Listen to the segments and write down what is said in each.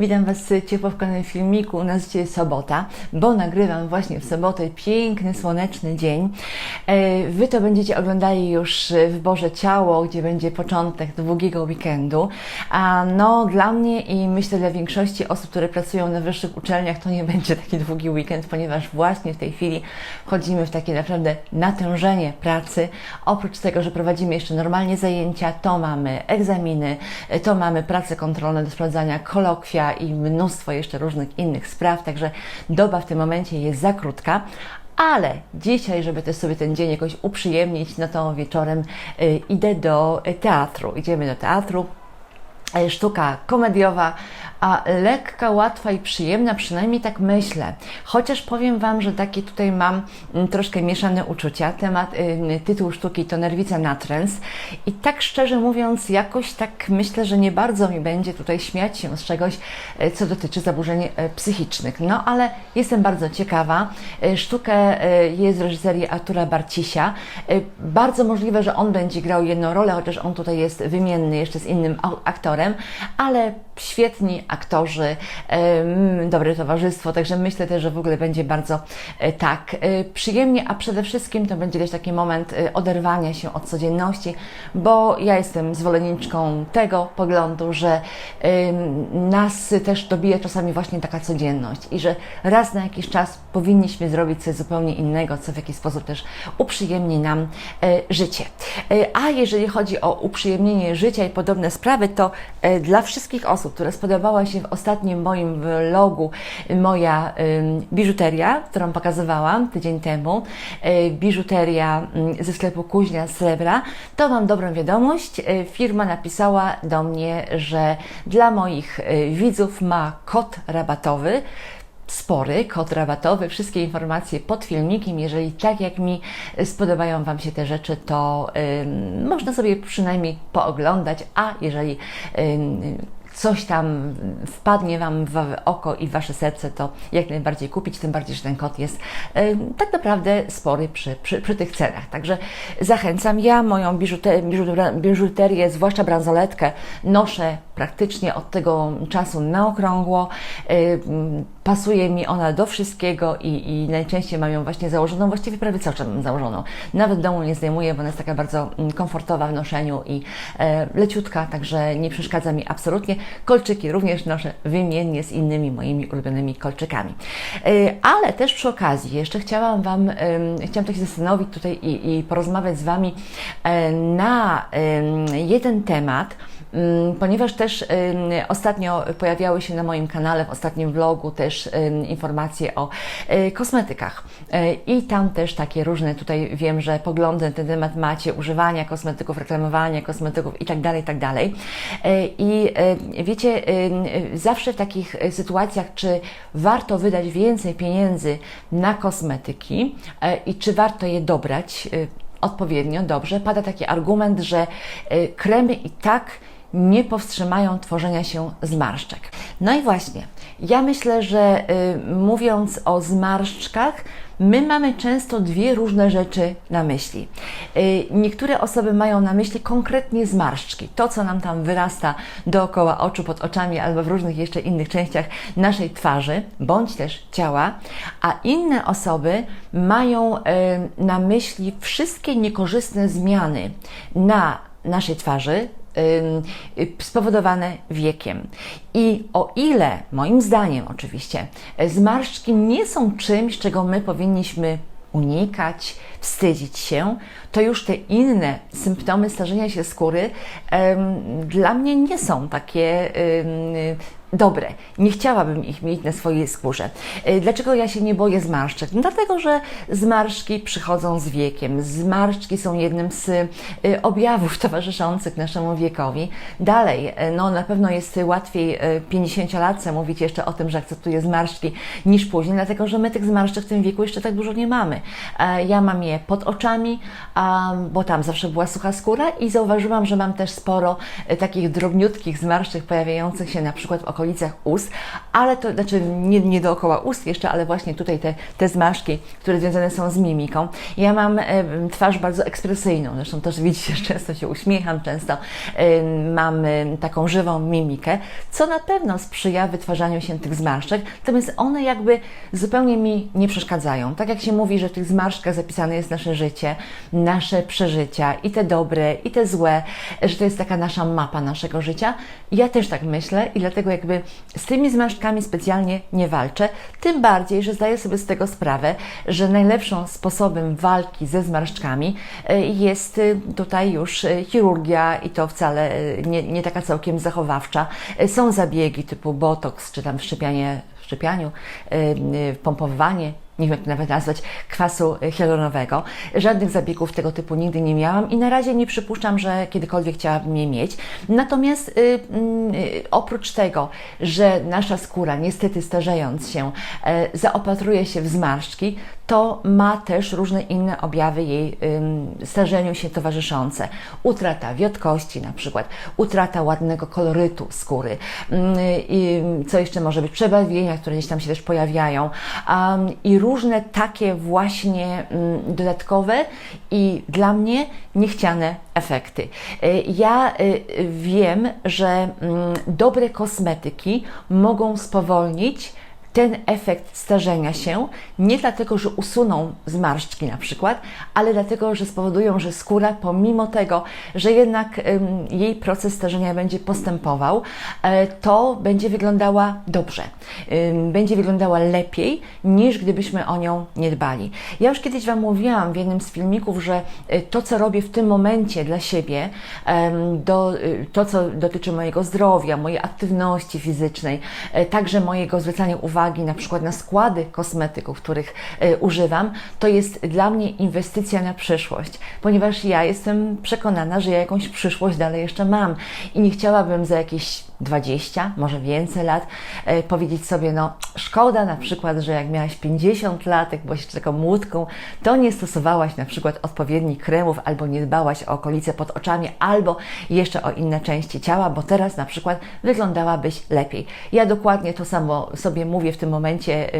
Witam Was ciepło w kolejnym filmiku. U nas dzisiaj sobota, bo nagrywam właśnie w sobotę piękny, słoneczny dzień. E, Wy to będziecie oglądali już w Boże Ciało, gdzie będzie początek długiego weekendu. A no dla mnie i myślę dla większości osób, które pracują na wyższych uczelniach, to nie będzie taki długi weekend, ponieważ właśnie w tej chwili wchodzimy w takie naprawdę natężenie pracy. Oprócz tego, że prowadzimy jeszcze normalnie zajęcia, to mamy egzaminy, to mamy prace kontrolne do sprawdzania kolokwia i mnóstwo jeszcze różnych innych spraw, także doba w tym momencie jest za krótka. Ale dzisiaj, żeby też sobie ten dzień jakoś uprzyjemnić, no to wieczorem y, idę do teatru. Idziemy do teatru. E, Sztuka komediowa, a lekka, łatwa i przyjemna, przynajmniej tak myślę. Chociaż powiem Wam, że takie tutaj mam mm, troszkę mieszane uczucia. Temat, y, tytuł sztuki to Nerwica natręs i tak szczerze mówiąc, jakoś tak myślę, że nie bardzo mi będzie tutaj śmiać się z czegoś, y, co dotyczy zaburzeń y, psychicznych. No ale jestem bardzo ciekawa. Sztukę jest z reżyserii Artura Barcisia. Bardzo możliwe, że on będzie grał jedną rolę, chociaż on tutaj jest wymienny jeszcze z innym aktorem, ale świetni aktorzy, dobre towarzystwo, także myślę też, że w ogóle będzie bardzo e, tak e, przyjemnie, a przede wszystkim to będzie też taki moment e, oderwania się od codzienności, bo ja jestem zwolenniczką tego poglądu, że nas też dobija czasami właśnie taka codzienność i że raz na jakiś czas powinniśmy zrobić coś zupełnie innego, co w jakiś sposób też uprzyjemni nam życie. A jeżeli chodzi o uprzyjemnienie życia i podobne sprawy, to dla wszystkich osób, które spodobała się w ostatnim moim vlogu moja biżuteria, którą pokazywałam tydzień temu, e, biżuteria ze sklepu Kuźnia Srebra, to mam dobrą wiadomość. E, Firma napisała do mnie, że dla moich e, widzów ma kod rabatowy. Spory, kod rabatowy, wszystkie informacje pod filmikiem. Jeżeli tak jak mi spodobają Wam się te rzeczy, to ym, można sobie przynajmniej pooglądać, a jeżeli ym, coś tam wpadnie Wam w oko i w Wasze serce, to jak najbardziej kupić, tym bardziej, że ten kod jest tak naprawdę spory przy, przy, przy tych cenach. Także zachęcam. Ja moją biżute- biżu- biżuterię, zwłaszcza bransoletkę, noszę praktycznie od tego czasu na okrągło. Pasuje mi ona do wszystkiego i, i najczęściej mam ją właśnie założoną, właściwie prawie cały czas mam założoną. Nawet domu nie zdejmuję, bo ona jest taka bardzo mm, komfortowa w noszeniu i e, leciutka, także nie przeszkadza mi absolutnie. Kolczyki również noszę wymiennie z innymi moimi ulubionymi kolczykami. E, ale też przy okazji jeszcze chciałam Wam, em, chciałam tak się zastanowić tutaj i, i porozmawiać z Wami e, na em, jeden temat, ponieważ też ostatnio pojawiały się na moim kanale, w ostatnim vlogu też informacje o y, kosmetykach. Y, I tam też takie różne, tutaj wiem, że poglądy na ten temat macie, używania kosmetyków, reklamowania kosmetyków i tak dalej, i tak dalej. Y, I wiecie, zawsze w takich sytuacjach, czy warto wydać więcej pieniędzy na kosmetyki i czy warto je dobrać odpowiednio, dobrze, pada taki argument, że kremy i tak nie powstrzymają tworzenia się zmarszczek. No i właśnie, ja myślę, że y, mówiąc o zmarszczkach, my mamy często dwie różne rzeczy na myśli. Y, niektóre osoby mają na myśli konkretnie zmarszczki, to co nam tam wyrasta dookoła oczu, pod oczami albo w różnych jeszcze innych częściach naszej twarzy, bądź też ciała, a inne osoby mają y, na myśli wszystkie niekorzystne zmiany na naszej twarzy, spowodowane wiekiem. I o ile, moim zdaniem oczywiście, zmarszczki nie są czymś, czego my powinniśmy unikać, wstydzić się, to już te inne symptomy starzenia się skóry dla mnie nie są takie em, dobre. Nie chciałabym ich mieć na swojej skórze. E, Dlaczego ja się nie boję zmarszczek? No dlatego, że zmarszczki przychodzą z wiekiem. Zmarszczki są jednym z e, objawów towarzyszących naszemu wiekowi. Dalej, e, no na pewno jest łatwiej e, 50-latce mówić jeszcze o tym, że akceptuje zmarszczki niż później, dlatego, że my tych zmarszczek w tym wieku jeszcze tak dużo nie mamy. E, Ja mam je pod oczami, bo tam zawsze była sucha skóra i zauważyłam, że mam też sporo takich drobniutkich zmarszczek pojawiających się na przykład w okolicach ust, ale to znaczy nie, nie dookoła ust jeszcze, ale właśnie tutaj te, te zmarszczki, które związane są z mimiką. Ja mam e, twarz bardzo ekspresyjną, zresztą też widzicie, często się uśmiecham, często e, mam e, taką żywą mimikę, co na pewno sprzyja wytwarzaniu się tych zmarszczek, natomiast one jakby zupełnie mi nie przeszkadzają. Tak jak się mówi, że w tych zmarszczkach zapisane jest nasze życie, nasze przeżycia, i te dobre, i te złe, że to jest taka nasza mapa naszego życia. Ja też tak myślę i dlatego jakby z tymi zmarszczkami specjalnie nie walczę, tym bardziej, że zdaję sobie z tego sprawę, że najlepszym sposobem walki ze zmarszczkami e, jest e, tutaj już e, chirurgia i to wcale nie, nie taka całkiem zachowawcza. Są zabiegi typu botoks, czy tam wszczepianie, wszczepianiu, pompowanie nie wiem jak to nawet nazwać, kwasu hialuronowego. Żadnych zabiegów tego typu nigdy nie miałam i na razie nie przypuszczam, że kiedykolwiek chciałabym je mieć. Natomiast y, y, oprócz tego, że nasza skóra niestety starzejąc się y, zaopatruje się w zmarszczki, to ma też różne inne objawy jej starzeniu się towarzyszące. Utrata wiotkości na przykład, utrata ładnego kolorytu skóry, i co jeszcze może być, przebarwienia, które gdzieś tam się też pojawiają i różne takie właśnie dodatkowe i dla mnie niechciane efekty. Y, ja y, wiem, że dobre kosmetyki mogą spowolnić ten efekt starzenia się nie dlatego, że usuną zmarszczki na przykład, ale dlatego, że spowodują, że skóra, pomimo tego, że jednak jej proces starzenia będzie postępował, e, to będzie wyglądała dobrze, będzie wyglądała lepiej niż gdybyśmy o nią nie dbali. Ja już kiedyś Wam mówiłam w jednym z filmików, że e, to, co robię w tym momencie dla siebie, do, e, to, co dotyczy mojego zdrowia, mojej aktywności fizycznej, także mojego zwracania uwagi, uwagi na przykład na składy kosmetyków, których y, używam, to jest dla mnie inwestycja na przyszłość, ponieważ ja jestem przekonana, że ja jakąś przyszłość dalej jeszcze mam i nie chciałabym za jakieś 20, może więcej lat, e, powiedzieć sobie, no szkoda na przykład, że jak miałaś 50 lat, jak byłaś taką młódką, to nie stosowałaś na przykład odpowiednich kremów, albo nie dbałaś o okolice pod oczami, albo jeszcze o inne części ciała, bo teraz na przykład wyglądałabyś lepiej. Ja dokładnie to samo sobie mówię w tym momencie,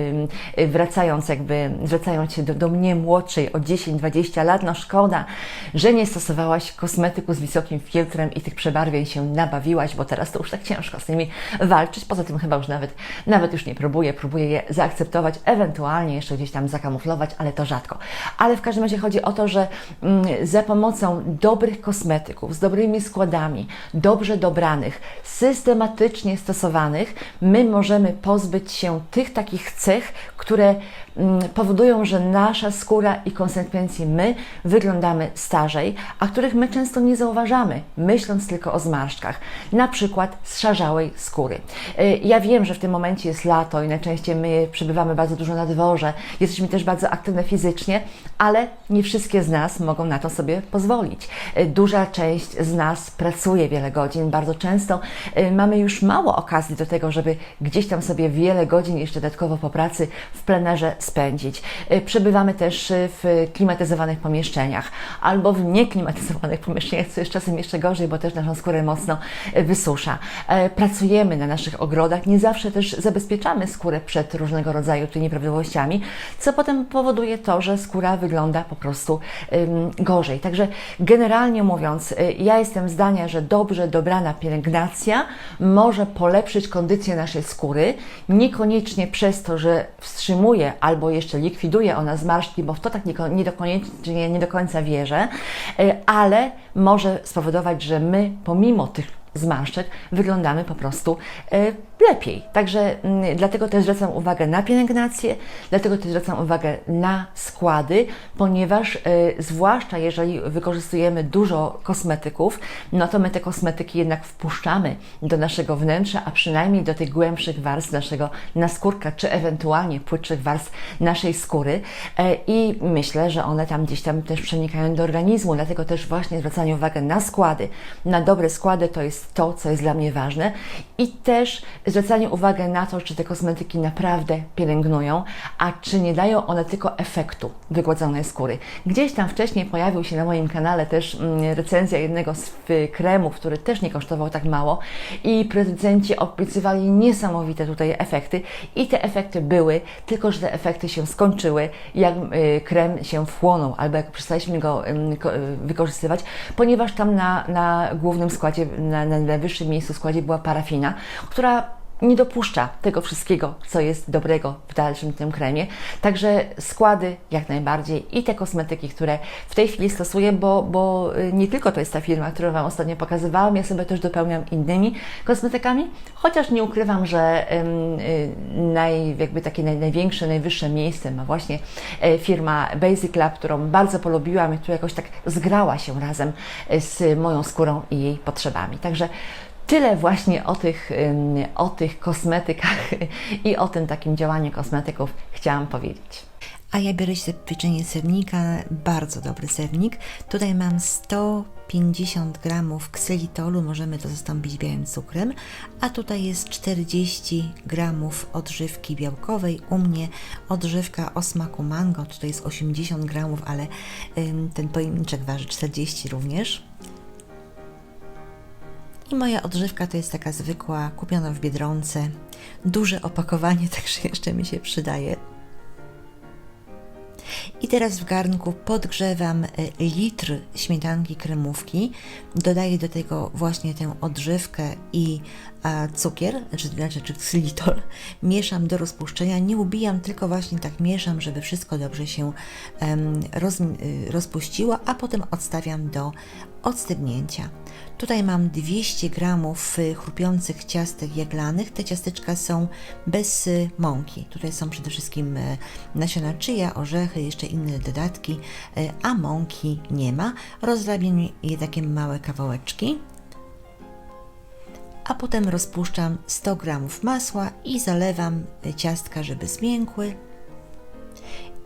wracając jakby, zwracając się do, do mnie młodszej o 10-20 lat, no szkoda, że nie stosowałaś kosmetyku z wysokim filtrem i tych przebarwień się nabawiłaś, bo teraz to już tak ciężko z nimi walczyć. Poza tym chyba już nawet, nawet już nie próbuję, próbuję je zaakceptować, ewentualnie jeszcze gdzieś tam zakamuflować, ale to rzadko. Ale w każdym razie chodzi o to, że mm, za pomocą dobrych kosmetyków, z dobrymi składami, dobrze dobranych, systematycznie stosowanych, my możemy pozbyć się tych takich cech, które mm, powodują, że nasza skóra i konsekwencji my wyglądamy starzej, a których my często nie zauważamy, myśląc tylko o zmarszczkach. Na przykład zszarzałej skóry. Y, ja wiem, że w tym momencie jest lato i najczęściej my przebywamy bardzo dużo na dworze, jesteśmy też bardzo aktywne fizycznie, ale nie wszystkie z nas mogą na to sobie pozwolić. Y, duża część z nas pracuje wiele godzin, bardzo często y, mamy już mało okazji do tego, żeby gdzieś tam sobie wiele godzin jeszcze dodatkowo po pracy w plenerze spędzić. Przebywamy też w klimatyzowanych pomieszczeniach albo w nieklimatyzowanych pomieszczeniach, co jest czasem jeszcze gorzej, bo też naszą skórę mocno wysusza. E, pracujemy na naszych ogrodach, nie zawsze też zabezpieczamy skórę przed różnego rodzaju tymi nieprawidłowościami, co potem powoduje to, że skóra wygląda po prostu gorzej. Także generalnie mówiąc, e, ja jestem zdania, że dobrze dobrana pielęgnacja może polepszyć kondycję naszej skóry, niekoniecznie przez to, że wstrzymuje albo jeszcze likwiduje ona zmarszczki, bo w to tak nie, do, nie do końca wierzę, e, ale może spowodować, że my pomimo tych zmarszczek wyglądamy po prostu e, lepiej. Także mm, dlatego też zwracam uwagę na pielęgnację, dlatego też zwracam uwagę na składy, ponieważ y, zwłaszcza jeżeli wykorzystujemy dużo kosmetyków, no to my te kosmetyki jednak wpuszczamy do naszego wnętrza, a przynajmniej do tych głębszych warstw naszego naskórka, czy ewentualnie płytszych warstw naszej skóry y, i myślę, że one tam gdzieś tam też przenikają do organizmu, dlatego też właśnie zwracanie uwagę na składy, na dobre składy to jest to, co jest dla mnie ważne. I też zwracanie uwagi na to, czy te kosmetyki naprawdę pielęgnują, a czy nie dają one tylko efektu wygładzonej skóry. Gdzieś tam wcześniej pojawił się na moim kanale też mm, recenzja jednego z y, kremów, który też nie kosztował tak mało. I producenci obiecywali niesamowite tutaj efekty. I te efekty były, tylko że te efekty się skończyły, jak y, krem się wchłonął, albo jak przestaliśmy go y, wykorzystywać, ponieważ tam na, na głównym składzie, na, na najwyższym miejscu składzie była parafina, która nie dopuszcza tego wszystkiego, co jest dobrego w dalszym tym kremie. Także składy jak najbardziej i te kosmetyki, które w tej chwili stosuję, bo, bo y, nie tylko to jest ta firma, którą Wam ostatnio pokazywałam, ja sobie też dopełniam innymi kosmetykami, chociaż nie ukrywam, że y, naj, jakby takie naj, największe, najwyższe miejsce ma właśnie e, firma Basic Lab, którą bardzo polubiłam i która jakoś tak zgrała się razem e, z moją skórą i jej potrzebami. Także Tyle właśnie o tych, o tych kosmetykach i o tym takim działaniu kosmetyków chciałam powiedzieć. A ja biorę się pieczenie sernika, bardzo dobry sernik. Tutaj mam 150 gramów ksylitolu, możemy to zastąpić białym cukrem, a tutaj jest 40 gramów odżywki białkowej. U mnie odżywka o smaku mango, tutaj jest 80 gramów, ale ten pojemniczek waży 40 również. I moja odżywka to jest taka zwykła, kupiona w Biedronce. Duże opakowanie, także jeszcze mi się przydaje. I teraz w garnku podgrzewam e, litr śmietanki kremówki. Dodaję do tego właśnie tę odżywkę i a, cukier, czy znaczy czy ksylitol. Mieszam do rozpuszczenia. Nie ubijam, tylko właśnie tak mieszam, żeby wszystko dobrze się em, roz, y, rozpuściło, a potem odstawiam do odstygnięcia. Tutaj mam 200 gramów y, chrupiących ciastek jaglanych. Te ciasteczka są bez y, mąki. Tutaj są przede wszystkim y, nasiona czyja, orzechy, jeszcze inne dodatki, a mąki nie ma. Rozrabiam je takie małe kawałeczki. A potem rozpuszczam 100 gramów masła i zalewam ciastka, żeby zmiękły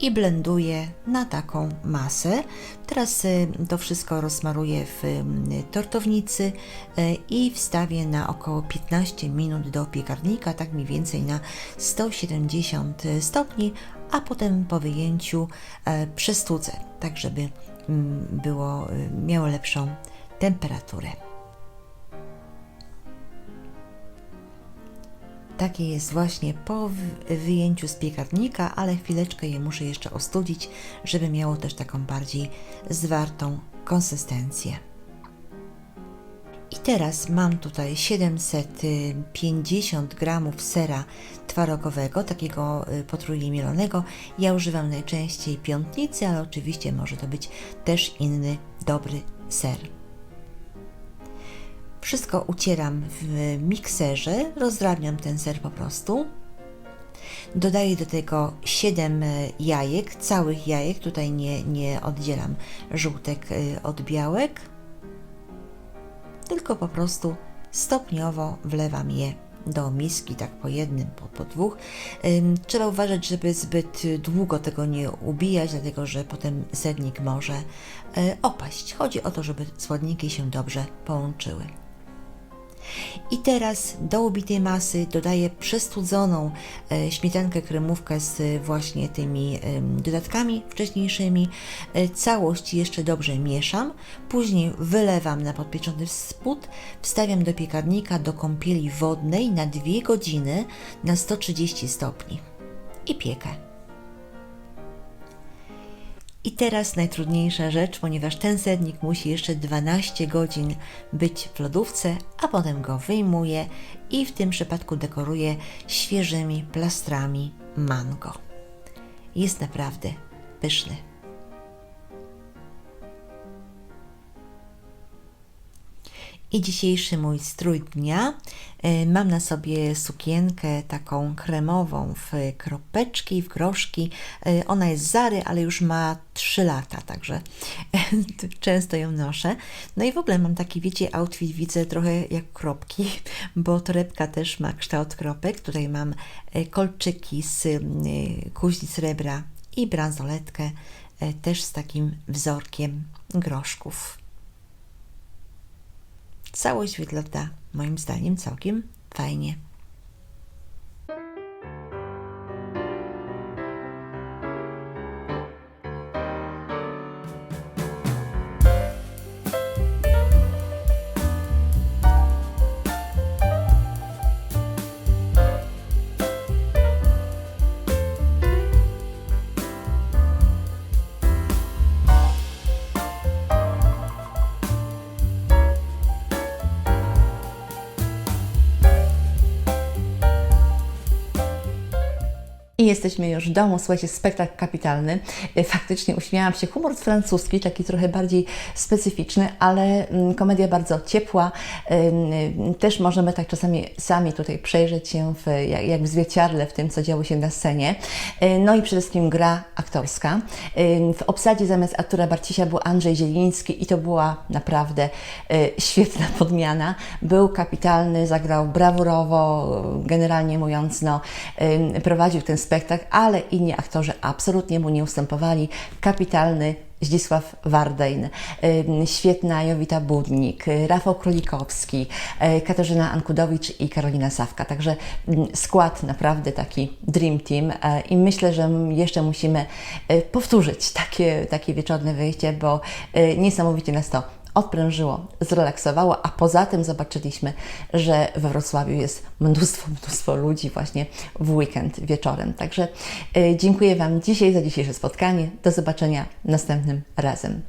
i blenduję na taką masę. Teraz y, to wszystko rozmaruję w tortownicy y, i wstawię na około 15 minut do piekarnika, tak mniej więcej na 170 stopni, a potem po wyjęciu e, przestudzę, tak żeby było, y, miało lepszą temperaturę. Takie jest właśnie po wy- wyjęciu z piekarnika, ale chwileczkę je muszę jeszcze ostudzić, żeby miało też taką bardziej zwartą konsystencję. I teraz mam tutaj 750 gramów sera twarogowego, takiego y, potrójnie mielonego. Ja używam najczęściej piątnicy, ale oczywiście może to być też inny dobry ser. Wszystko ucieram w mikserze, rozdrabniam ten ser po prostu. Dodaję do tego 7 jajek, całych jajek, tutaj nie, nie oddzielam żółtek y, od białek, tylko po prostu stopniowo wlewam je do miski, tak po jednym, po, po dwóch. Trzeba uważać, żeby zbyt długo tego nie ubijać, dlatego że potem sernik może y, opaść. Chodzi o to, żeby składniki się dobrze połączyły. I teraz do ubitej masy dodaję przestudzoną e, śmietankę kremówkę z e, właśnie tymi dodatkami wcześniejszymi. E, Całość jeszcze dobrze mieszam. Później wylewam na podpieczony spód, wstawiam do piekarnika do kąpieli wodnej na 2 godziny na 130 stopni i piekę. I teraz najtrudniejsza rzecz, ponieważ ten sernik musi jeszcze 12 godzin być w lodówce, a potem go wyjmuję i w tym przypadku dekoruję świeżymi plastrami mango. Jest naprawdę pyszny. I dzisiejszy mój strój dnia. E, Mam na sobie sukienkę taką kremową w kropeczki, w groszki. E, Ona jest Zary, ale już ma 3 lata, także często ją noszę. No i w ogóle mam taki, wiecie, outfit widzę trochę jak kropki, bo torebka też ma kształt kropek. Tutaj mam e, kolczyki z kuźni srebra i bransoletkę też z takim wzorkiem groszków. Całość wygląda moim zdaniem całkiem fajnie. I jesteśmy już w domu. Słuchajcie, spektakl kapitalny. Y, Faktycznie uśmiałam się. Humor francuski, taki trochę bardziej specyficzny, ale mm, komedia bardzo ciepła. Y, Też możemy tak czasami sami tutaj przejrzeć się w, jak, w zwierciadle w tym, co działo się na scenie. Y, No i przede wszystkim gra aktorska. W obsadzie zamiast Artura Barcisia był Andrzej Zieliński i to była naprawdę świetna podmiana. Był kapitalny, zagrał brawurowo, generalnie mówiąc, no, prowadził ten spektakl, ale inni aktorzy absolutnie mu nie ustępowali. Kapitalny Zdzisław Wardejn, świetna Jowita Budnik, y, Rafał Królikowski, y, Katarzyna Ankudowicz i Karolina Sawka. Także skład naprawdę taki dream team e, i myślę, że jeszcze musimy e, powtórzyć takie, takie wieczorne wyjście, bo niesamowicie nas to odprężyło, zrelaksowało, a poza tym zobaczyliśmy, że we Wrocławiu jest mnóstwo, mnóstwo ludzi właśnie w weekend wieczorem. Także e, dziękuję Wam dzisiaj za dzisiejsze spotkanie. Do zobaczenia następnym razem.